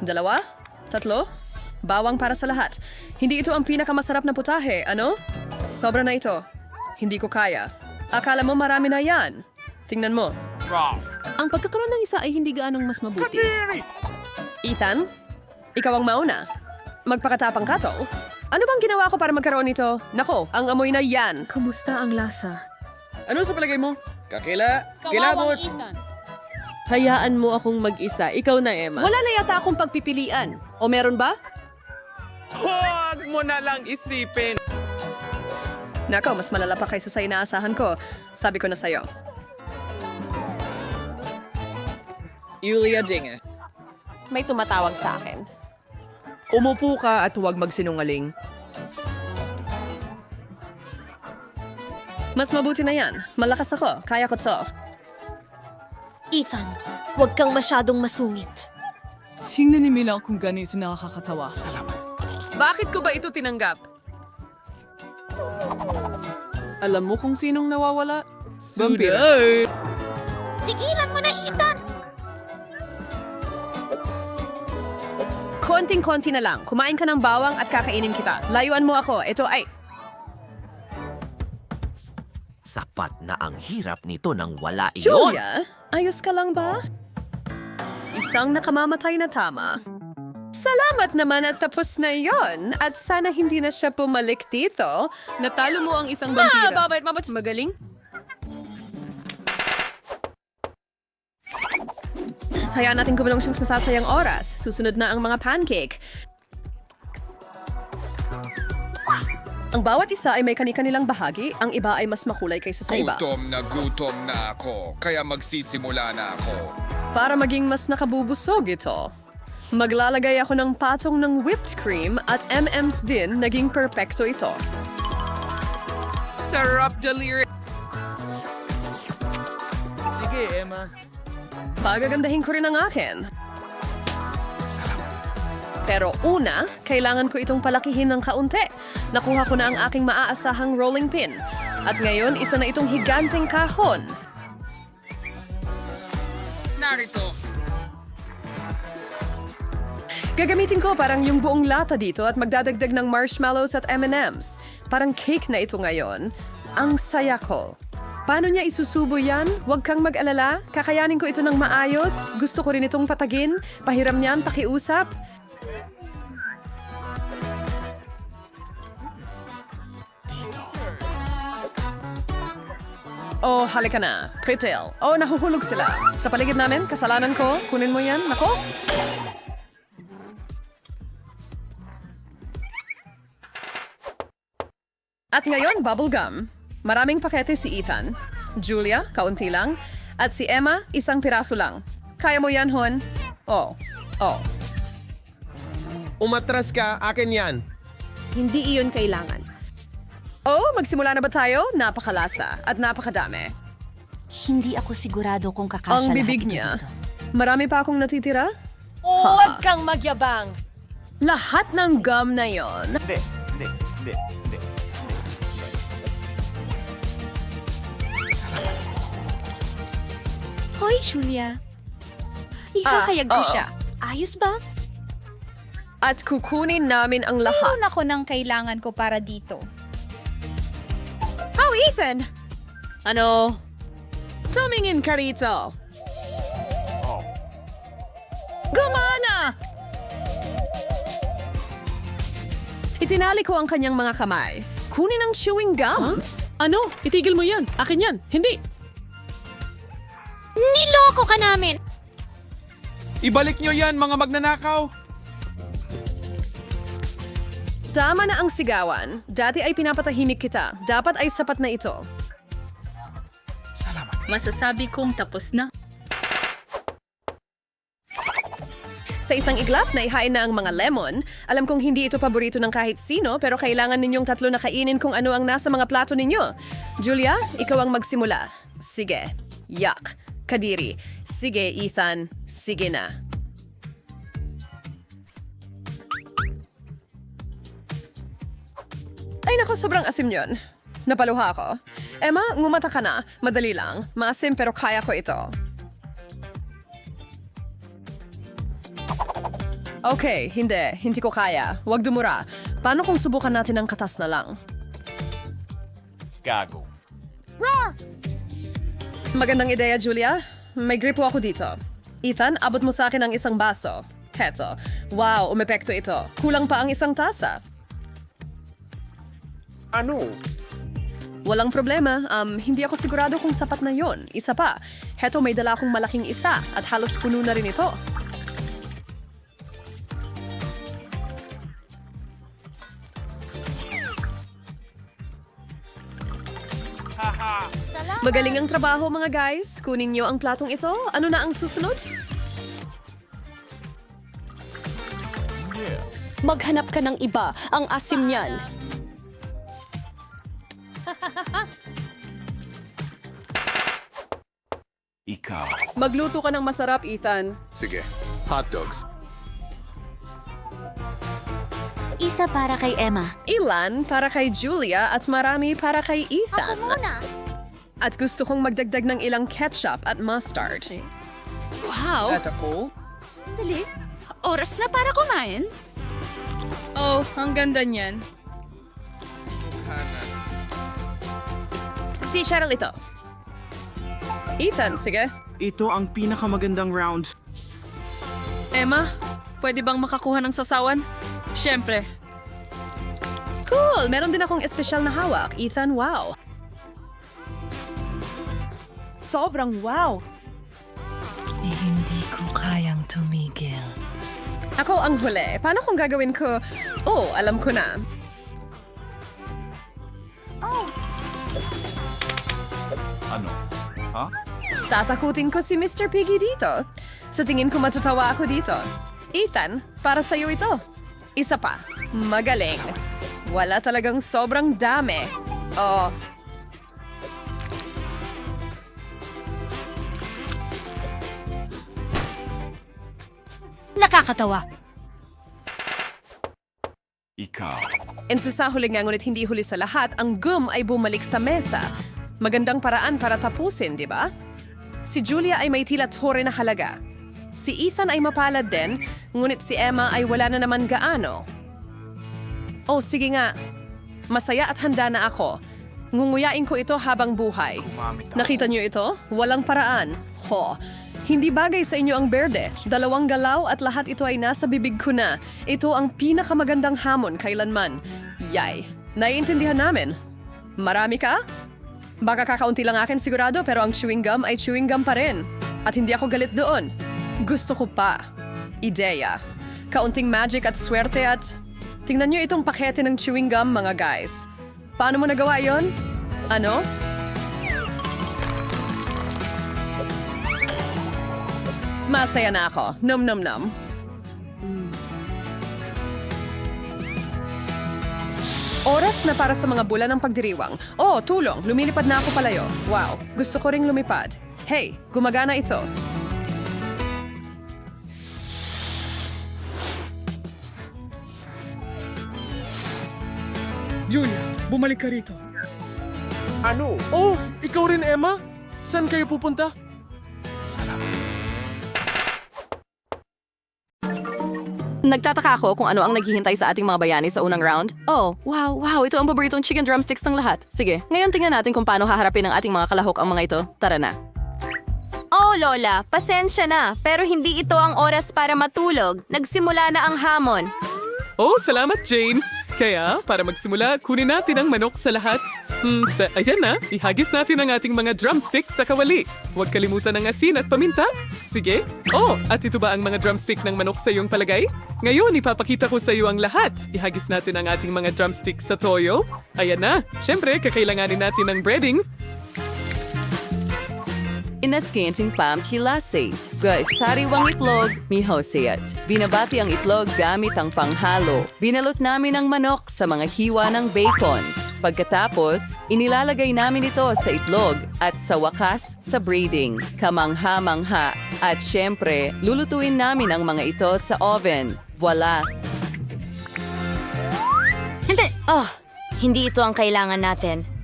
Dalawa? Tatlo? Bawang para sa lahat. Hindi ito ang pinakamasarap na putahe, ano? Sobra na ito. Hindi ko kaya. Akala mo marami na yan. Tingnan mo. Ang pagkakaroon ng isa ay hindi gaanong mas mabuti. Ethan, ikaw ang mauna. Magpakatapang ka, tol. Ano bang ginawa ko para magkaroon nito? Nako, ang amoy na yan. Kamusta ang lasa? Ano sa palagay mo? Kakila, kilabot. Hayaan mo akong mag-isa. Ikaw na, Emma. Wala na yata akong pagpipilian. O meron ba? Huwag mo na lang isipin. Nako, mas malala pa kaysa sa inaasahan ko. Sabi ko na sa'yo. Yulia Dinge. May tumatawag sa akin. Umupo ka at huwag magsinungaling. Mas mabuti na yan. Malakas ako. Kaya ko to. Ethan, huwag kang masyadong masungit. Tingnan ni Mila kung ganito nakakatawa. Bakit ko ba ito tinanggap? Alam mo kung sinong nawawala? Vampira. Tigilan mo na, Ethan! Konting-konti na lang. Kumain ka ng bawang at kakainin kita. Layuan mo ako. Ito ay... Sapat na ang hirap nito nang wala iyon. Julia, ayos ka lang ba? Isang nakamamatay na tama. Salamat naman at tapos na yon. At sana hindi na siya pumalik dito. Natalo mo ang isang vampira. babait, mabait. Magaling. Hayaan natin gumulong siyang masasayang oras. Susunod na ang mga pancake. Ang bawat isa ay may kani-kanilang bahagi, ang iba ay mas makulay kaysa sa iba. Gutom na gutom na ako, kaya magsisimula na ako. Para maging mas nakabubusog ito. Maglalagay ako ng patong ng whipped cream at M&M's din, naging perpekto ito. Sarap delirious. Sige, Emma. Pagagandahin ko rin ang akin. Pero una, kailangan ko itong palakihin ng kaunti. Nakuha ko na ang aking maaasahang rolling pin. At ngayon, isa na itong higanteng kahon. Narito. Gagamitin ko parang yung buong lata dito at magdadagdag ng marshmallows at M&M's. Parang cake na ito ngayon. Ang saya ko. Paano niya isusubo yan? Huwag kang mag-alala. Kakayanin ko ito ng maayos. Gusto ko rin itong patagin. Pahiram niyan, pakiusap. Oh, halika na. Pritil. Oh, nahuhulog sila. Sa paligid namin, kasalanan ko. Kunin mo yan. Nako. At ngayon, bubblegum. Maraming pakete si Ethan. Julia, kaunti lang. At si Emma, isang piraso lang. Kaya mo yan, Hon? Oh. Oh. Umatras ka, akin yan. Hindi iyon kailangan. Oh, magsimula na ba tayo? Napakalasa at napakadami. Hindi ako sigurado kung kakasya Ang bibig lahat ito niya. dito. Marami pa akong natitira? Huwag kang magyabang. Lahat ng gum na yon. Hoy, Julia. Psst. Ihahayag Ah, ko oo. siya. Ayos ba? At kukunin namin ang lahat. Mayroon ako ng kailangan ko para dito. Oh, Ethan! Ano? Tumingin ka rito. Gumana! Itinali ko ang kanyang mga kamay. Kunin ang chewing gum. Ano? Itigil mo yan. Akin yan. Hindi. Niloko ka namin! Ibalik nyo yan, mga magnanakaw. Tama na ang sigawan. Dati ay pinapatahimik kita. Dapat ay sapat na ito. Masasabi kong tapos na. Sa isang iglap na ihain na ang mga lemon, alam kong hindi ito paborito ng kahit sino pero kailangan ninyong tatlo na kainin kung ano ang nasa mga plato ninyo. Julia, ikaw ang magsimula. Sige. Yuck. Kadiri. Sige, Ethan. Sige na. Ay nako, sobrang asim yun. Napaluha ako. Emma, ngumata ka na. Madali lang. Maasim pero kaya ko ito. Okay, hindi. Hindi ko kaya. Huwag dumura. Paano kung subukan natin ang katas na lang? Gago. Magandang ideya, Julia. May gripo ako dito. Ethan, abot mo sa akin ang isang baso. Heto. Wow, umepekto ito. Kulang pa ang isang tasa. Ano? Walang problema. Um, hindi ako sigurado kung sapat na yon. Isa pa. Heto, may dala akong malaking isa at halos puno na rin ito. Magaling ang trabaho mga guys. Kunin niyo ang platong ito. Ano na ang susunod? Maghanap ka ng iba. Ang asim niyan. Ikaw. Magluto ka ng masarap, Ethan. Sige, hot dogs. Isa para kay Emma. Ilan para kay Julia at marami para kay Ethan. Muna. At gusto kong magdagdag ng ilang ketchup at mustard. Wow! At ako? Dali. Oras na para kumain. Oh, ang ganda niyan. Si Cheryl ito. Ethan, sige. Ito ang pinakamagandang round. Emma, pwede bang makakuha ng sasawan? Siyempre. Cool! Meron din akong espesyal na hawak. Ethan, wow. Sobrang wow! Ako ang huli. Paano kung gagawin ko? Oh, alam ko na. Ano? Ha? Tatakutin ko si Mr. Piggy dito. Sa tingin ko matutawa ako dito. Ethan, para sa'yo ito. Isa pa. Magaling. Wala talagang sobrang dami. Oh, Nakakatawa. Ikaw. And sa huli nga ngunit hindi huli sa lahat, ang gum ay bumalik sa mesa. Magandang paraan para tapusin, di ba? Si Julia ay may tila tore na halaga. Si Ethan ay mapalad din, ngunit si Emma ay wala na naman gaano. Oh, sige nga. Masaya at handa na ako. Ngunguyain ko ito habang buhay. Nakita niyo ito? Walang paraan. Ho. Hindi bagay sa inyo ang berde. Dalawang galaw at lahat ito ay nasa bibig ko na. Ito ang pinakamagandang hamon kailanman. Yay. Naiintindihan namin. Marami ka? Baka kakaunti lang akin sigurado pero ang chewing gum ay chewing gum pa rin. At hindi ako galit doon. Gusto ko pa. Ideya. Kaunting magic at swerte at... Tingnan niyo itong pakete ng chewing gum mga guys. Paano mo nagawa yon? Ano? Masaya na ako. Num num num. Oras na para sa mga bulan ng pagdiriwang. Oh, tulong. Lumilipad na ako palayo. Wow. Gusto ko ring lumipad. Hey, gumagana ito. Julia, bumalik ka rito. Ano? Oh, ikaw rin, Emma? Saan kayo pupunta? Nagtataka ako kung ano ang naghihintay sa ating mga bayani sa unang round. Oh, wow, wow, ito ang paboritong chicken drumsticks ng lahat. Sige, ngayon tingnan natin kung paano haharapin ng ating mga kalahok ang mga ito. Tara na. Oh, Lola, pasensya na, pero hindi ito ang oras para matulog. Nagsimula na ang hamon. Oh, salamat, Jane. Kaya, para magsimula, kunin natin ang manok sa lahat. Hmm, sa, ayan na, ihagis natin ang ating mga drumstick sa kawali. Huwag kalimutan ng asin at paminta. Sige. Oh, at ito ba ang mga drumstick ng manok sa iyong palagay? Ngayon, ipapakita ko sa iyo ang lahat. Ihagis natin ang ating mga drumstick sa toyo. Ayan na. Siyempre, kakailanganin natin ng breading. Inaskinting pam chilases. Guys, sariwang itlog, mihoseyat. Binabati ang itlog gamit ang panghalo. Binalot namin ang manok sa mga hiwa ng bacon. Pagkatapos, inilalagay namin ito sa itlog at sa wakas sa breeding. Kamangha-mangha. At syempre, lulutuin namin ang mga ito sa oven. Voila! Hindi. Oh, hindi ito ang kailangan natin.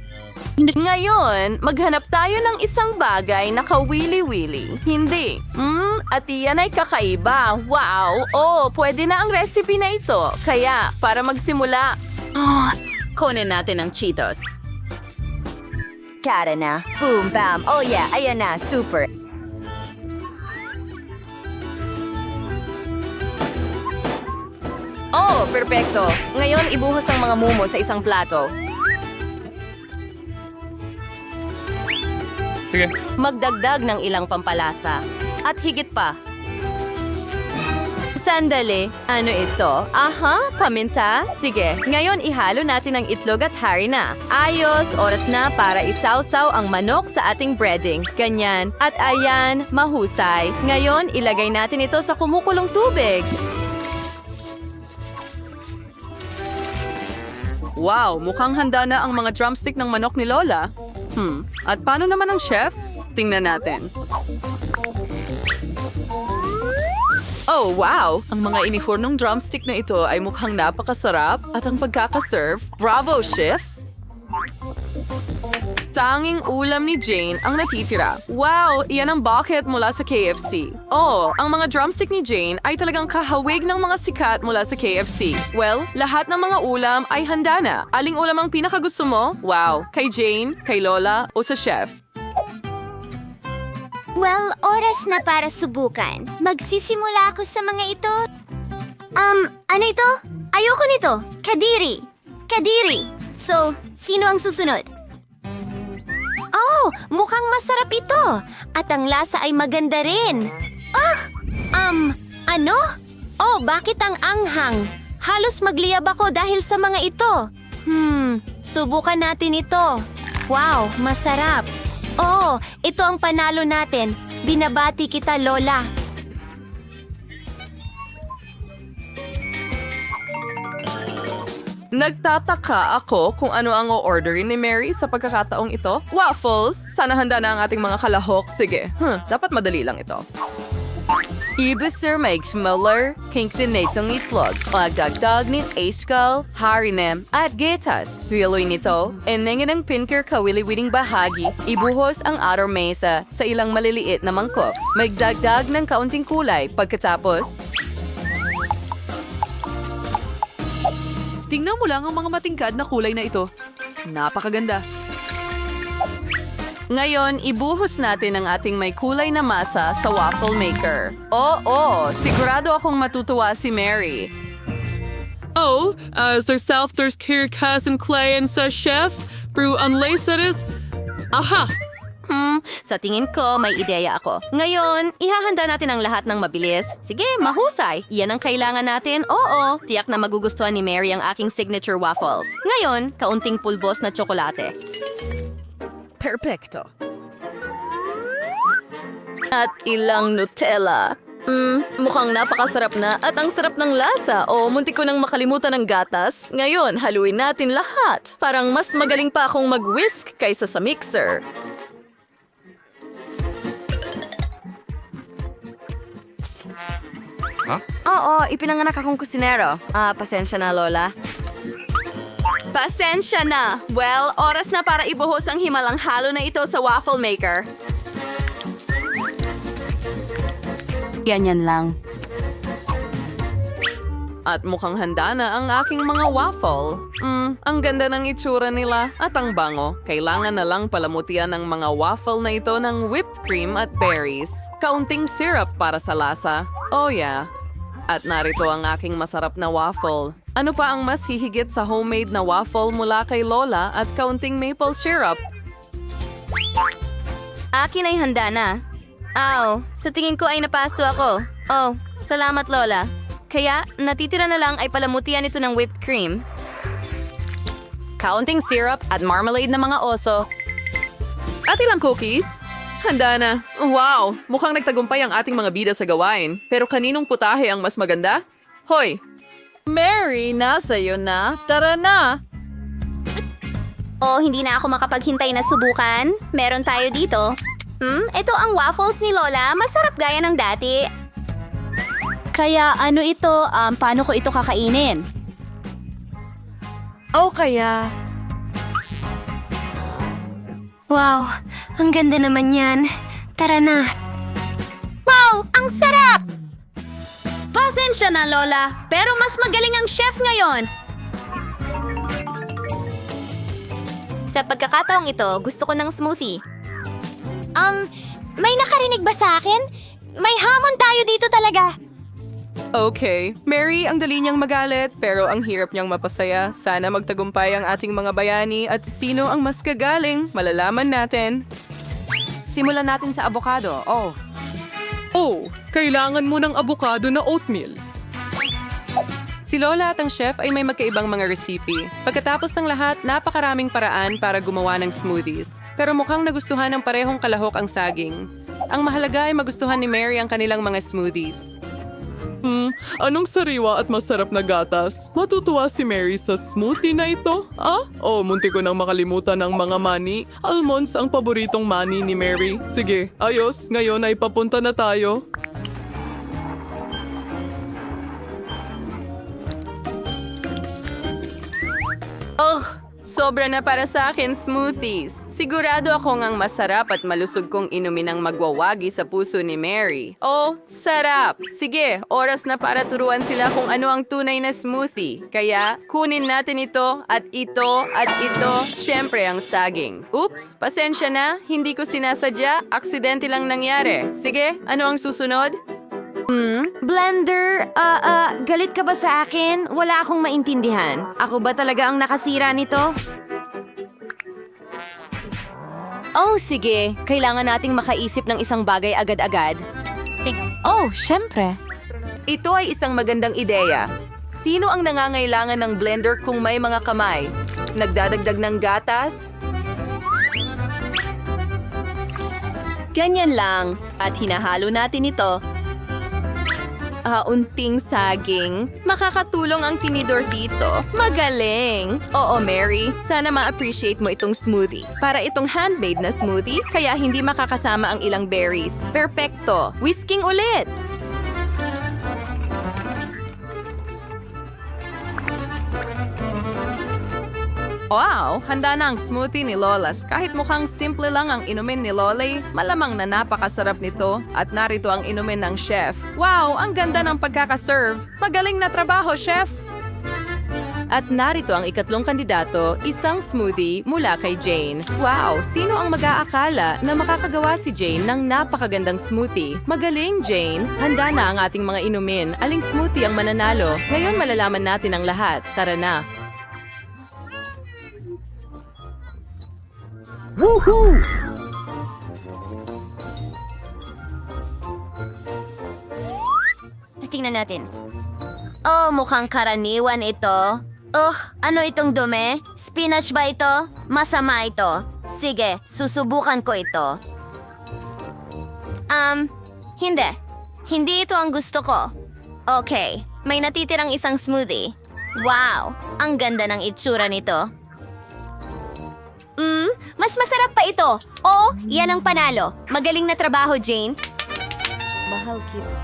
Ngayon, maghanap tayo ng isang bagay na kawili-wili. Hindi. Hmm, at iyan ay kakaiba. Wow! Oh, pwede na ang recipe na ito. Kaya, para magsimula, ah, kunin natin ang Cheetos. Tara na. Boom, bam. Oh yeah, ayan na. Super. Oh, perpekto. Ngayon, ibuhos ang mga mumo sa isang plato. Sige. Magdagdag ng ilang pampalasa. At higit pa. Sandali, ano ito? Aha, paminta? Sige, ngayon ihalo natin ang itlog at harina. Ayos, oras na para isawsaw ang manok sa ating breading. Ganyan. At ayan, mahusay. Ngayon, ilagay natin ito sa kumukulong tubig. Wow, mukhang handa na ang mga drumstick ng manok ni Lola. Hmm, at paano naman ang chef? Tingnan natin. Oh, wow! Ang mga inihurnong drumstick na ito ay mukhang napakasarap at ang pagkakaserve, bravo, chef! Tanging ulam ni Jane ang natitira. Wow! Iyan ang bucket mula sa KFC. Oh, ang mga drumstick ni Jane ay talagang kahawig ng mga sikat mula sa KFC. Well, lahat ng mga ulam ay handa na. Aling ulam ang pinakagusto mo? Wow! Kay Jane, kay Lola, o sa chef? Well, oras na para subukan. Magsisimula ako sa mga ito. Um, ano ito? Ayoko nito. Kadiri. Kadiri. So, sino ang susunod? Oh, mukhang masarap ito. At ang lasa ay maganda rin. Ah! Um, ano? Oh, bakit ang anghang? Halos magliyab ako dahil sa mga ito. Hmm, subukan natin ito. Wow, masarap. Oh, ito ang panalo natin. Binabati kita, Lola. Nagtataka ako kung ano ang o-orderin ni Mary sa pagkakataong ito. Waffles! Sana handa na ang ating mga kalahok. Sige, huh, dapat madali lang ito. Ibisir makes Muller, kink din ang itlog, magdagdag ni Aishkal, harinem, at getas. Hiloy nito, enengin ang pinker kawili-wiling bahagi, ibuhos ang araw mesa sa ilang maliliit na mangkok. Magdagdag ng kaunting kulay pagkatapos, Tingnan mo lang ang mga matingkad na kulay na ito. Napakaganda. Ngayon, ibuhos natin ang ating may kulay na masa sa waffle maker. Oo, sigurado akong matutuwa si Mary. Oh, as their self there's care cousin Clay and sa chef, brew unlaceres. Aha! Hmm, sa tingin ko, may ideya ako. Ngayon, ihahanda natin ang lahat ng mabilis. Sige, mahusay. Yan ang kailangan natin. Oo, tiyak na magugustuhan ni Mary ang aking signature waffles. Ngayon, kaunting pulbos na tsokolate. Perfecto. At ilang Nutella. Hmm, mukhang napakasarap na at ang sarap ng lasa o muntik ko nang makalimutan ng gatas. Ngayon, haluin natin lahat. Parang mas magaling pa akong mag-whisk kaysa sa mixer. Oo, ipinanganak akong kusinero. Ah, pasensya na, Lola. Pasensya na! Well, oras na para ibuhos ang himalang halo na ito sa waffle maker. Ganyan lang. At mukhang handa na ang aking mga waffle. Mm, ang ganda ng itsura nila at ang bango. Kailangan na lang palamutian ang mga waffle na ito ng whipped cream at berries. Kaunting syrup para sa lasa. Oh yeah. At narito ang aking masarap na waffle. Ano pa ang mas hihigit sa homemade na waffle mula kay Lola at kaunting maple syrup? Akin ay handa na. Aw, sa tingin ko ay napaso ako. Oh, salamat Lola. Kaya, natitira na lang ay palamutian ito ng whipped cream. Counting syrup at marmalade ng mga oso. At ilang cookies? Handa na. Wow! Mukhang nagtagumpay ang ating mga bida sa gawain. Pero kaninong putahe ang mas maganda? Hoy! Mary, nasa iyo na. Tara na. Oh, hindi na ako makapaghintay na subukan. Meron tayo dito. Hmm, ito ang waffles ni Lola. Masarap gaya ng dati. Kaya ano ito? Um, paano ko ito kakainin? O kaya, Wow, ang ganda naman yan. Tara na. Wow, ang sarap! Pasensya na, Lola. Pero mas magaling ang chef ngayon. Sa pagkakataong ito, gusto ko ng smoothie. Um, may nakarinig ba sa akin? May hamon tayo dito talaga. Okay, Mary, ang dali niyang magalit, pero ang hirap niyang mapasaya. Sana magtagumpay ang ating mga bayani at sino ang mas kagaling, malalaman natin. Simulan natin sa abokado. Oh, Oh, kailangan mo ng abukado na oatmeal. Si Lola at ang chef ay may magkaibang mga recipe. Pagkatapos ng lahat, napakaraming paraan para gumawa ng smoothies. Pero mukhang nagustuhan ng parehong kalahok ang saging. Ang mahalaga ay magustuhan ni Mary ang kanilang mga smoothies. Hmm, anong sariwa at masarap na gatas? Matutuwa si Mary sa smoothie na ito? Ah? Oh, munti ko nang makalimutan ng mga mani. Almonds ang paboritong mani ni Mary. Sige, ayos. Ngayon ay papunta na tayo. Oh, sobra na para sa akin smoothies. Sigurado akong ang masarap at malusog kong inumin ang magwawagi sa puso ni Mary. Oh, sarap! Sige, oras na para turuan sila kung ano ang tunay na smoothie. Kaya, kunin natin ito at ito at ito, syempre ang saging. Oops, pasensya na, hindi ko sinasadya, aksidente lang nangyari. Sige, ano ang susunod? Hmm? Blender, ah, ah, galit ka ba sa akin? Wala akong maintindihan. Ako ba talaga ang nakasira nito? Oh, sige. Kailangan nating makaisip ng isang bagay agad-agad. Oh, syempre. Ito ay isang magandang ideya. Sino ang nangangailangan ng blender kung may mga kamay? Nagdadagdag ng gatas? Ganyan lang. At hinahalo natin ito. Ah, unting saging. Makakatulong ang tinidor dito. Magaling! Oo, Mary. Sana ma-appreciate mo itong smoothie. Para itong handmade na smoothie, kaya hindi makakasama ang ilang berries. Perfecto! Whisking ulit! Wow! Handa na ang smoothie ni Lolas. Kahit mukhang simple lang ang inumin ni Lolly, malamang na napakasarap nito. At narito ang inumin ng chef. Wow! Ang ganda ng pagkakaserve. Magaling na trabaho, chef! At narito ang ikatlong kandidato, isang smoothie mula kay Jane. Wow! Sino ang mag-aakala na makakagawa si Jane ng napakagandang smoothie? Magaling, Jane! Handa na ang ating mga inumin. Aling smoothie ang mananalo? Ngayon malalaman natin ang lahat. Tara na! Tingnan natin. Oh, mukhang karaniwan ito. Oh, ano itong dumi? Spinach ba ito? Masama ito. Sige, susubukan ko ito. Um, hindi. Hindi ito ang gusto ko. Okay, may natitirang isang smoothie. Wow, ang ganda ng itsura nito. Mm, mas masarap pa ito. Oo, yan ang panalo. Magaling na trabaho, Jane. Mahal kita.